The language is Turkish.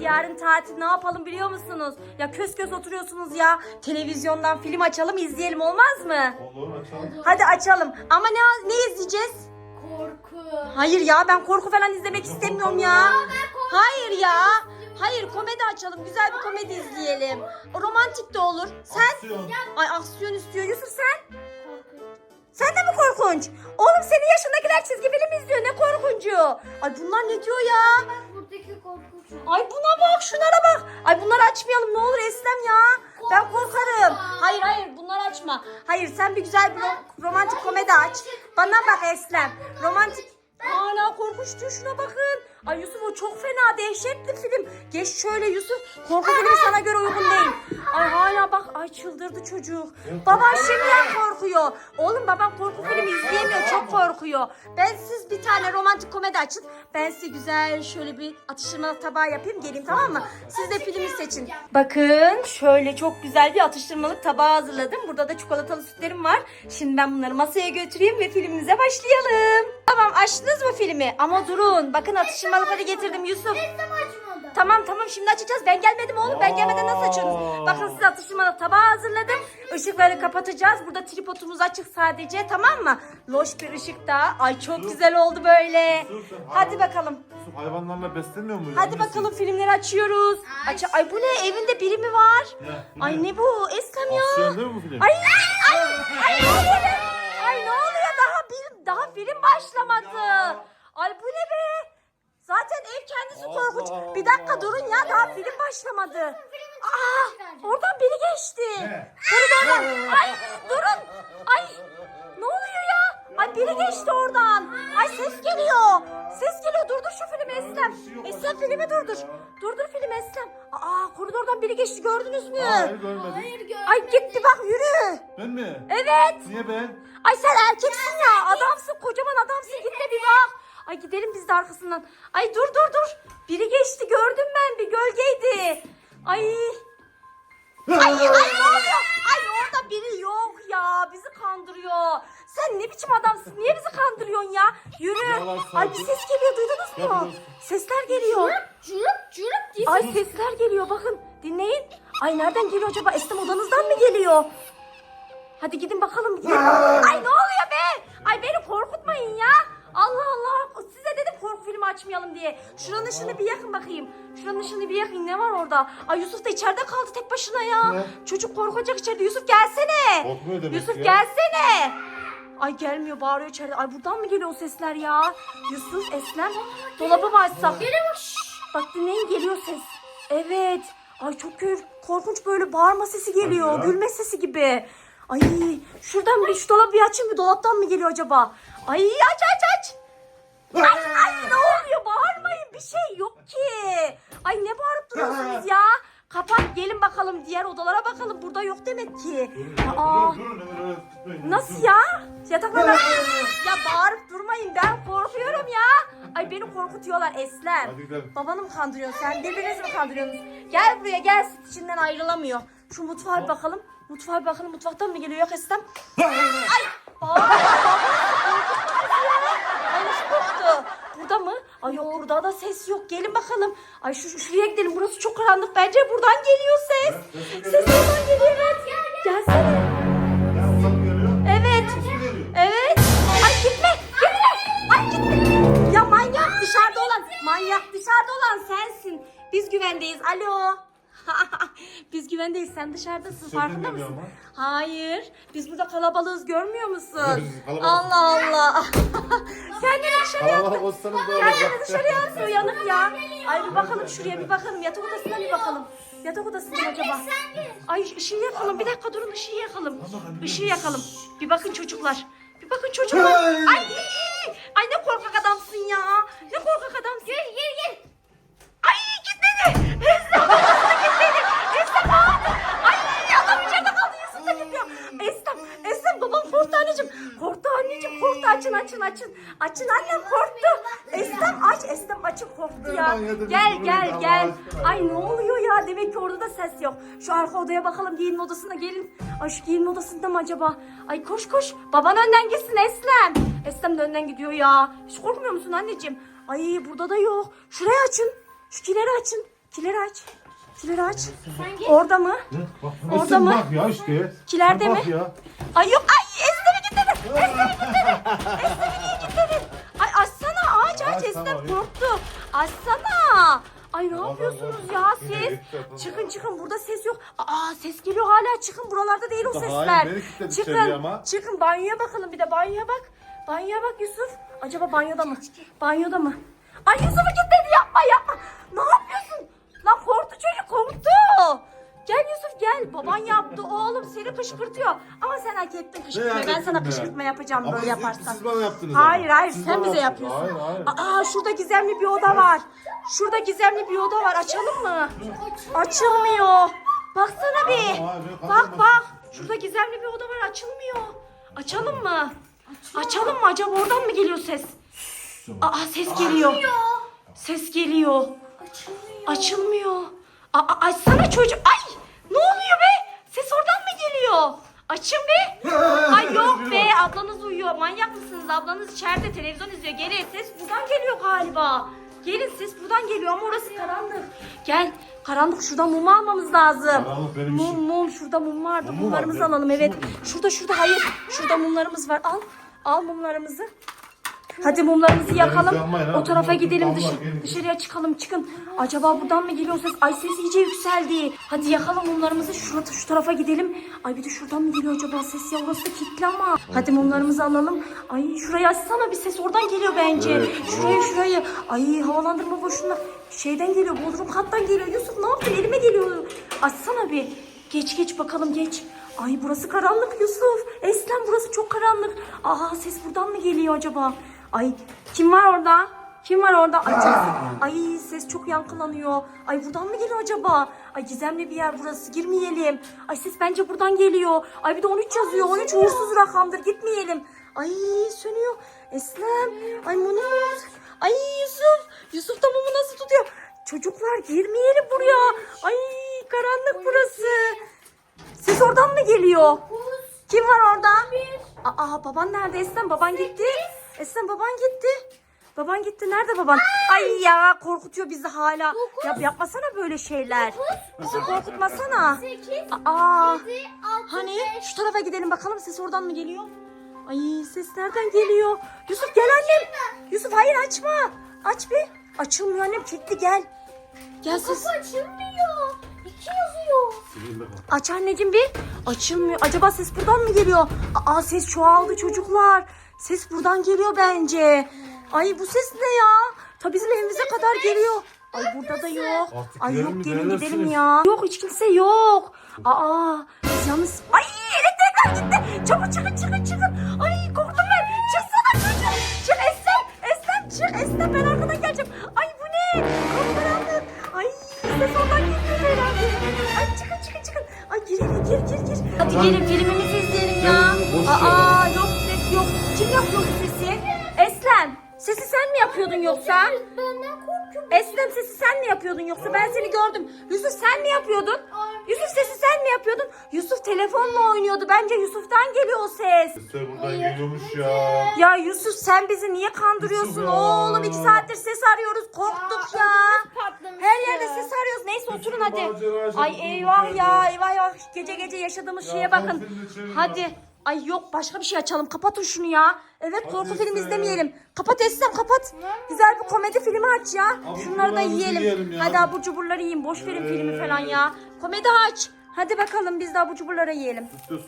Yarın tatil ne yapalım biliyor musunuz? Ya köz köz oturuyorsunuz ya. Televizyondan film açalım izleyelim olmaz mı? Olur açalım. Hadi açalım. Ama ne ne izleyeceğiz? Korku. Hayır ya ben korku falan izlemek istemiyorum ya. Hayır ya. Hayır komedi açalım. Güzel bir komedi izleyelim. Romantik de olur. Sen? Aksiyon. Ay aksiyon istiyor. Yusuf sen? Korku. Sen de mi korkunç? Oğlum senin yaşındakiler çizgi film izliyor. Ne korkuncu? Ay bunlar ne diyor ya? Bak buradaki korkunç. Ay buna bak şunlara bak. Ay bunları açmayalım ne olur Eslem ya. Ben korkarım. Hayır hayır bunları açma. Hayır sen bir güzel bir ro- romantik komedi aç. Bana bak Eslem. Romantik. Hala korkunç diyor şuna bakın. Ay Yusuf o çok fena dehşetli film. Geç şöyle Yusuf. Korku filmi sana göre uygun değil. Ay hala bak ay çıldırdı çocuk. Baban şimdiden korkuyor. Oğlum babam korku filmi izleyemiyor çok korkuyor. Ben siz bir tane romantik komedi açın. Ben size güzel şöyle bir atıştırmalık tabağı yapayım geleyim tamam mı? Siz de filmi seçin. Bakın şöyle çok güzel bir atıştırmalık tabağı hazırladım. Burada da çikolatalı sütlerim var. Şimdi ben bunları masaya götüreyim ve filmimize başlayalım. Tamam açtınız mı filmi? Ama durun. Bakın atıştırmalıkları getirdim Yusuf. Açmadı. Tamam tamam şimdi açacağız. Ben gelmedim oğlum. Ben gelmeden nasıl açıyorsunuz? Bakın size atıştırmalık tabağı hazırladım. Işıkları kapatacağız. Burada tripodumuz açık sadece tamam mı? Loş bir ışık da. Ay çok güzel oldu böyle. Sus sen, Hadi hayvan- bakalım. Sus, Hayvanlarla beslenmiyor muyuz? Hadi bakalım filmleri açıyoruz. Aç ay bu ne? Evinde biri mi var? Ne? Ay ne bu? Eslem ya. Aksiyon değil mi bu film? Ay ay ay be? Ay ne oluyor daha film başlamadı. Ay bu ne be? Zaten ev kendisi Allah korkunç. Bir dakika Allah. durun ya daha film başlamadı. Aa oradan biri geçti. Koridordan. Ay durun. Ay ne oluyor ya? Ay biri geçti oradan. Ay ses geliyor. Ses geliyor. Durdur şu Eslem. Eslem filmi durdur. ya. Durdur filmi Eslem. Aa koridordan biri geçti gördünüz mü? Hayır görmedim. Hayır görmedim. Ay gitti bak yürü. Ben mi? Evet. Niye ben? Ay sen erkeksin ya. Adamsın kocaman adamsın. Git de bir bak. Ay gidelim biz de arkasından. Ay dur dur dur. Biri geçti gördüm ben bir gölgeydi. Ay. Ay, ay ne oluyor? Ay orada biri yok ya. Bizi kandırıyor. Sen ne biçim adamsın? Niye bizi kandırıyorsun ya? Yürü. Yalan Ay bir ses geliyor duydunuz mu? Yapıyorsun. Sesler geliyor. Cürüp cürüp diye. Ay sesler geliyor bakın dinleyin. Ay nereden geliyor acaba? Estem odanızdan mı geliyor? Hadi gidin bakalım. Ay ne oluyor be? Ay beni korkutmayın ya. Allah Allah. Size dedim korku filmi açmayalım diye. Şuranın ışığını bir yakın bakayım. Şuranın ışığını bir yakın. Ne var orada? Ay Yusuf da içeride kaldı tek başına ya. Ne? Çocuk korkacak içeride. Yusuf gelsene. Korkmuyor demek Yusuf ya. gelsene. Ay gelmiyor bağırıyor içeride. Ay buradan mı geliyor o sesler ya? Yusuf, Eslem dolabı mı açsak? Bak dinleyin geliyor ses. Evet. Ay çok korkunç böyle bağırma sesi geliyor. Hadi ya. Gülme sesi gibi. Ay şuradan bir şu dolabı bir açayım bir dolaptan mı geliyor acaba? Ay aç aç aç. Ay, ay ne oluyor bağırmayın bir şey yok ki. Ay ne bağırıp duruyorsunuz ya? Kapat gelin bakalım diğer odalara bakalım burada yok demek ki. Aa, Durun durun. Nasıl ya? Yataklara ya bağırıp durmayın ben korkuyorum ya. Ay beni korkutuyorlar Eslem. Hadi gidelim. Babanı mı kandırıyorsun sen? Birbirinizi mi kandırıyorsunuz? Gel buraya gel süt içinden ayrılamıyor. Şu mutfağa bir bakalım. Mutfağa bir bakalım. Mutfaktan mı geliyor? Yok Eslem. Ay! Baba! Baba! Ay nasıl korktu? Burada mı? Ay yok burada da ses yok. Gelin bakalım. Ay şu, şu- şuraya gidelim. Burası çok karanlık. Bence buradan geliyor ses. Ses Ses buradan geliyor. Evet. Gelsene. Ya uzak. Evet. Evet. Ay gitme. Gitme. Ay gitme. Ya manyak dışarıda olan. Manyak dışarıda olan sensin. Biz güvendeyiz. Alo. Biz güvendeyiz. Sen dışarıdasın. Farkında mısın? ama. Hayır. Biz burada kalabalığız. Görmüyor musun? Allah Allah. Kendini dışarıya Kalabalık olsanız da Kendini olacak. dışarıya atıyor yanık ya. Ay bir bakalım şuraya bir bakalım. Yatak odasına bir bakalım. Yatak odası mı acaba? Ay ışığı yakalım. Bir dakika durun ışığı yakalım. Işığı yakalım. Bir bakın çocuklar. Bir bakın çocuklar. Ay Ay ne korkak adamsın ya. Ne korkak adamsın. Gel gel gel. Ay gitmedi. Esra babasına Açın açın annem korktu. Esra aç. Esra açın korktu ya. Gel gel gel. Ay ne oluyor ya? Demek ki orada da ses yok. Şu arka odaya bakalım giyinme odasına gelin. Ay şu giyinme odasında mı acaba? Ay koş koş. Baban önden gitsin Eslem. Eslem de önden gidiyor ya. Hiç korkmuyor musun anneciğim? Ay burada da yok. Şurayı açın. Şu kileri açın. Kileri aç. Kileri aç. Git. Orada mı? Bak, Orada mı? Bak ya işte. Kilerde mi? Bak ya. Ay yok ay Eslem'i gitmedi. Eslem'i gitmedi. Eslem'i niye gitmedi? Eslem tamam, korktu. Açsana. Ay ne yapıyorsunuz ya tamam. Çıkın çıkın burada ses yok. Aa ses geliyor hala çıkın buralarda değil o sesler. Çıkın ama. çıkın banyoya bakalım bir de banyoya bak. Banyoya bak Yusuf. Acaba banyoda mı? Banyoda mı? Ay Yusuf'u kilitledi yapma yapma. Ne yapıyorsun? Lan korktu çocuk korktu. Gel Yusuf gel. Baban yaptı oğlum seni kışkırtıyor. Ama sen hak ettin kışkırtmayı. Ben sana kışkırtma yapacağım Ama böyle siz- yaparsan. siz bana yaptınız Hayır ama. hayır Siz sen bana bize yaptınız. yapıyorsun. Hayır, hayır. Aa şurada gizemli bir oda var. Şurada gizemli bir oda var. Açalım mı? Açılmıyor. Baksana bir. Hayır, hayır, Bak bak. Şurada gizemli bir oda var. Açılmıyor. Açalım mı? Açalım mı? Acaba oradan mı geliyor ses? Aa ses geliyor. Ses geliyor. Açılmıyor. Açılmıyor. Aa, açsana çocuk. Ay ne oluyor be? Ses oradan mı geliyor? Açın be. Ay yok be ablanız uyuyor. Manyak mısınız? Ablanız içeride televizyon izliyor. Gelin ses buradan geliyor galiba. Gelin ses buradan geliyor ama orası karanlık. Gel karanlık şuradan mumu almamız lazım. Karanlık benim Mum işim. mum şurada mum vardı. Mum mu Mumlarımızı var? alalım evet. Şurada şurada hayır. Şurada mumlarımız var. Al. Al mumlarımızı. Hadi mumlarımızı yakalım. yanmayın ha. O tarafa gidelim gelin. dışarıya çıkalım çıkın. Acaba buradan mı geliyor ses? Ay ses iyice yükseldi. Hadi yakalım mumlarımızı şurada şu tarafa gidelim. Ay bir de şuradan mı geliyor acaba ses ya? Orası da kilitli ama. Hadi mumlarımızı alalım. Ay şurayı açsana bir ses oradan geliyor bence. Evet, şurayı şurayı. Ay havalandırma boşuna. Şeyden geliyor bodrum kattan geliyor. Yusuf ne yaptın elime geliyor. Açsana bir. Geç geç bakalım geç. Ay burası karanlık Yusuf. Eslem burası çok karanlık. Aa ses buradan mı geliyor acaba? Ay kim var orada? Kim var orada? Ay, ay ses çok yankılanıyor. Ay buradan mı geliyor acaba? Ay gizemli bir yer burası. Girmeyelim. Ay ses bence buradan geliyor. Ay bir de 13 yazıyor. 13 uğursuz rakamdır. Gitmeyelim. Ay sönüyor. Eslem. Ay mumu. Ay Yusuf. Yusuf da mumu nasıl tutuyor? Çocuklar girmeyelim buraya. Ay karanlık burası. Ses oradan mı geliyor? Kim var orada? Aa baban nerede Eslem? Baban gitti. Eslem baban gitti. Baban gitti. Nerede baban? Ay ya korkutuyor bizi hala. Ya yapmasana böyle şeyler. Bizi korkutmasana. Sekiz. Aa. Yedi. Altı. Hani şu tarafa gidelim bakalım ses oradan mı geliyor? Ay ses nereden geliyor? Yusuf gel annem. Yusuf hayır açma. Aç bir. Açılmıyor annem kilitli gel. Gel ses. Kapı açılmıyor. İki yazıyor. Aç anneciğim bir. Açılmıyor. Acaba ses buradan mı geliyor? Aa ses çoğaldı çocuklar. Ses buradan geliyor bence. Ay bu ses ne ya? Ta bizim evimize kadar geliyor. Ay burada da yok. Artık Ay gidelim yok mi? gelin gidelim ya. Yok hiç kimse yok. Aa biz yalnız. Ay elektrikler gitti. Çabuk çıkın çıkın çıkın. Ay korktum ben. Çıksana çocuğum. Çık Eslem. Eslem çık Eslem ben arkadan geleceğim. Ay bu ne? Kapkaranlık. Ay ses oradan geliyor herhalde. Ay çıkın çıkın çıkın. Ay gir eve gir gir gir. Hadi gelin filmimizi izleyelim ya. Aa yapıyordun yoksa? Benden korkuyor. Eslem sesi sen mi yapıyordun yoksa ben seni gördüm. Yusuf sen mi yapıyordun? Yusuf sesi sen mi yapıyordun? Yusuf telefonla oynuyordu. Bence Yusuf'tan geliyor o ses. Sesler buradan geliyormuş ya. Ya Yusuf sen bizi niye kandırıyorsun Yusuf ya. oğlum? iki saattir ses arıyoruz. Korktuk ya. patlamış Her yerde ses arıyoruz. Neyse oturun hadi. macera yaşadık Ay eyvah ya eyvah ya. Gece gece yaşadığımız Ya, şeye bakın. Hadi. Ay yok başka bir şey açalım. Kapatın şunu ya. Evet Hadi korku filmi ya. izlemeyelim. Kapat Eslem kapat. Güzel bir komedi filmi aç ya. Abur Şunları da cuburlarımızı yiyelim. yiyelim ya. Hadi abur cuburları yiyin. Boş verin filmi Ee. falan ya. Komedi aç. Hadi bakalım biz de abur cuburları yiyelim. Sus.